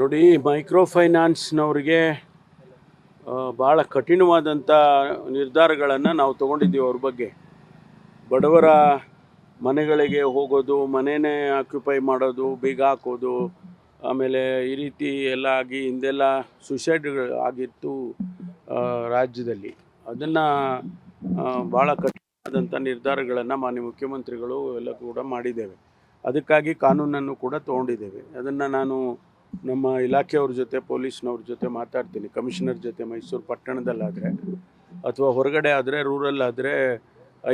ನೋಡಿ ಮೈಕ್ರೋ ಫೈನಾನ್ಸ್ನವ್ರಿಗೆ ಭಾಳ ಕಠಿಣವಾದಂಥ ನಿರ್ಧಾರಗಳನ್ನು ನಾವು ತೊಗೊಂಡಿದ್ದೀವಿ ಅವ್ರ ಬಗ್ಗೆ. ಬಡವರ ಮನೆಗಳಿಗೆ ಹೋಗೋದು ಮನೆಯೇ ಆಕ್ಯುಪೈ ಮಾಡೋದು, ಬೀಗ ಹಾಕೋದು, ಆಮೇಲೆ ಈ ರೀತಿ ಎಲ್ಲ ಆಗಿ ಹಿಂದೆಲ್ಲ ಸುಸೈಡ್ ಆಗಿತ್ತು ರಾಜ್ಯದಲ್ಲಿ. ಅದನ್ನು ಭಾಳ ಕಠಿಣವಾದಂಥ ನಿರ್ಧಾರಗಳನ್ನು ಮಾನ್ಯ ಮುಖ್ಯಮಂತ್ರಿಗಳು ಎಲ್ಲ ಕೂಡ ಮಾಡಿದ್ದೇವೆ. ಅದಕ್ಕಾಗಿ ಕಾನೂನನ್ನು ಕೂಡ ತೊಗೊಂಡಿದ್ದೇವೆ. ಅದನ್ನು ನಾನು ನಮ್ಮ ಇಲಾಖೆಯವ್ರ ಜೊತೆ ಪೊಲೀಸ್ನವ್ರ ಜೊತೆ ಮಾತಾಡ್ತೀನಿ. ಕಮಿಷನರ್ ಜೊತೆ ಮೈಸೂರು ಪಟ್ಟಣದಲ್ಲಾದರೆ ಅಥವಾ ಹೊರಗಡೆ ಆದರೆ ರೂರಲ್ ಆದರೆ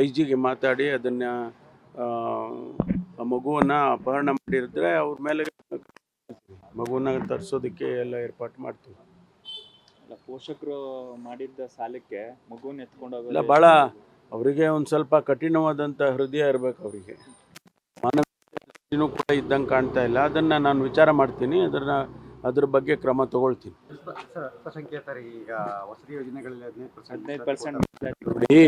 ಐ ಜಿಗೆ ಮಾತಾಡಿ ಅದನ್ನು ಆ ಮಗುವನ್ನು ಅಪಹರಣ ಮಾಡಿದ್ರೆ ಅವ್ರ ಮೇಲೆ ಮಗುವನ್ನ ತರಿಸೋದಕ್ಕೆ ಎಲ್ಲ ಏರ್ಪಾಟ್ ಮಾಡ್ತೀವಿ. ಅಲ್ಲ, ಪೋಷಕರು ಮಾಡಿದ್ದ ಸಾಲಕ್ಕೆ ಮಗುವನ್ನ ಎತ್ಕೊಂಡು ಇಲ್ಲ ಹೋಗೋದು ಭಾಳ ಅವರಿಗೆ ಒಂದು ಸ್ವಲ್ಪ ಕಠಿಣವಾದಂಥ ಹೃದಯ ಇರಬೇಕು ಅವರಿಗೆ. ಮಾನವೀಯತೆನೂ ಕೂಡ ಇದ್ದಂಗೆ ಕಾಣ್ತಾ ಇಲ್ಲ. ಅದನ್ನು ನಾನು ವಿಚಾರ ಮಾಡ್ತೀನಿ. ಅದನ್ನು ಅದ್ರ ಬಗ್ಗೆ ಕ್ರಮ ತಗೊಳ್ತೀನಿ. ನೋಡಿ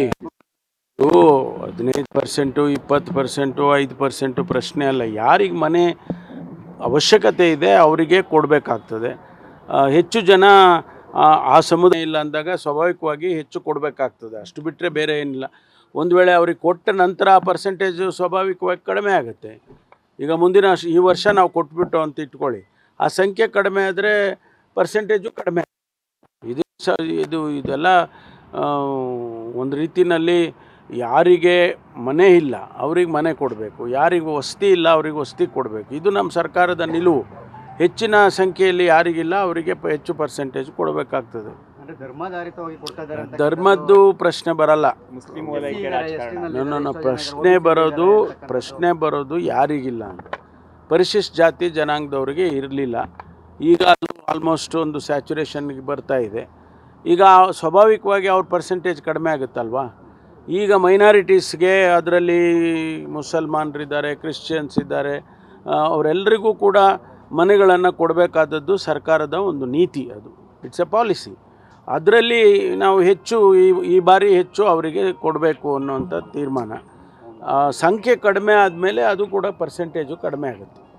ಹದಿನೈದು ಪರ್ಸೆಂಟು, ಇಪ್ಪತ್ತು ಪರ್ಸೆಂಟು, ಐದು ಪರ್ಸೆಂಟು ಪ್ರಶ್ನೆ ಅಲ್ಲ. ಯಾರಿಗೆ ಮನೆ ಅವಶ್ಯಕತೆ ಇದೆ ಅವರಿಗೆ ಕೊಡಬೇಕಾಗ್ತದೆ. ಹೆಚ್ಚು ಜನ, ಆ ಸಮುದಾಯ ಇಲ್ಲ ಅಂದಾಗ ಸ್ವಾಭಾವಿಕವಾಗಿ ಹೆಚ್ಚು ಕೊಡಬೇಕಾಗ್ತದೆ. ಅಷ್ಟು ಬಿಟ್ಟರೆ ಬೇರೆ ಏನಿಲ್ಲ. ಒಂದು ವೇಳೆ ಅವ್ರಿಗೆ ಕೊಟ್ಟ ನಂತರ ಆ ಪರ್ಸೆಂಟೇಜು ಸ್ವಾಭಾವಿಕವಾಗಿ ಕಡಿಮೆ ಆಗುತ್ತೆ. ಈಗ ಮುಂದಿನ ಈ ವರ್ಷ ನಾವು ಕೊಟ್ಬಿಟ್ಟು ಅಂತ ಇಟ್ಕೊಳ್ಳಿ. ಆ ಸಂಖ್ಯೆ ಕಡಿಮೆ ಆದರೆ ಪರ್ಸೆಂಟೇಜು ಕಡಿಮೆ ಇದು ಸ ಇದು ಇದೆಲ್ಲ ಒಂದು ರೀತಿಯಲ್ಲಿ ಯಾರಿಗೆ ಮನೆ ಇಲ್ಲ ಅವ್ರಿಗೆ ಮನೆ ಕೊಡಬೇಕು. ಯಾರಿಗೆ ವಸತಿ ಇಲ್ಲ ಅವ್ರಿಗೆ ವಸತಿ ಕೊಡಬೇಕು. ಇದು ನಮ್ಮ ಸರ್ಕಾರದ ನಿಲುವು. ಹೆಚ್ಚಿನ ಸಂಖ್ಯೆಯಲ್ಲಿ ಯಾರಿಗಿಲ್ಲ ಅವರಿಗೆ ಹೆಚ್ಚು ಪರ್ಸೆಂಟೇಜ್ ಕೊಡಬೇಕಾಗ್ತದೆ. ಧರ್ಮದ್ದು ಪ್ರಶ್ನೆ ಬರಲ್ಲ. ಮುಸ್ಲಿಂ ರಾಜಕಾರಣ. ನನ್ನ ನನ್ನ ಪ್ರಶ್ನೆ ಬರೋದು ಪ್ರಶ್ನೆ ಬರೋದು ಯಾರಿಗಿಲ್ಲ ಅಂತ. ಪರಿಶಿಷ್ಟ ಜಾತಿ ಜನಾಂಗದವ್ರಿಗೆ ಇರಲಿಲ್ಲ. ಈಗ ಅದು ಆಲ್ಮೋಸ್ಟ್ ಒಂದು ಸ್ಯಾಚುರೇಷನ್ಗೆ ಬರ್ತಾ ಇದೆ. ಈಗ ಸ್ವಾಭಾವಿಕವಾಗಿ ಅವ್ರ ಪರ್ಸೆಂಟೇಜ್ ಕಡಿಮೆ ಆಗುತ್ತಲ್ವಾ? ಈಗ ಮೈನಾರಿಟೀಸ್ಗೆ ಅದರಲ್ಲಿ ಮುಸಲ್ಮಾನರಿದ್ದಾರೆ ಕ್ರಿಶ್ಚಿಯನ್ಸ್ ಇದ್ದಾರೆ ಅವರೆಲ್ಲರಿಗೂ ಕೂಡ ಮನೆಗಳನ್ನು ಕೊಡಬೇಕಾದದ್ದು ಸರ್ಕಾರದ ಒಂದು ನೀತಿ ಅದು. ಇಟ್ಸ್ ಎ ಪಾಲಿಸಿ ಅದರಲ್ಲಿ ನಾವು ಹೆಚ್ಚು ಈ ಈ ಬಾರಿ ಹೆಚ್ಚು ಅವರಿಗೆ ಕೊಡಬೇಕು ಅನ್ನುವಂಥ ತೀರ್ಮಾನ. ಸಂಖ್ಯೆ ಕಡಿಮೆ ಆದಮೇಲೆ ಅದು ಕೂಡ ಪರ್ಸೆಂಟೇಜು ಕಡಿಮೆ ಆಗುತ್ತೆ.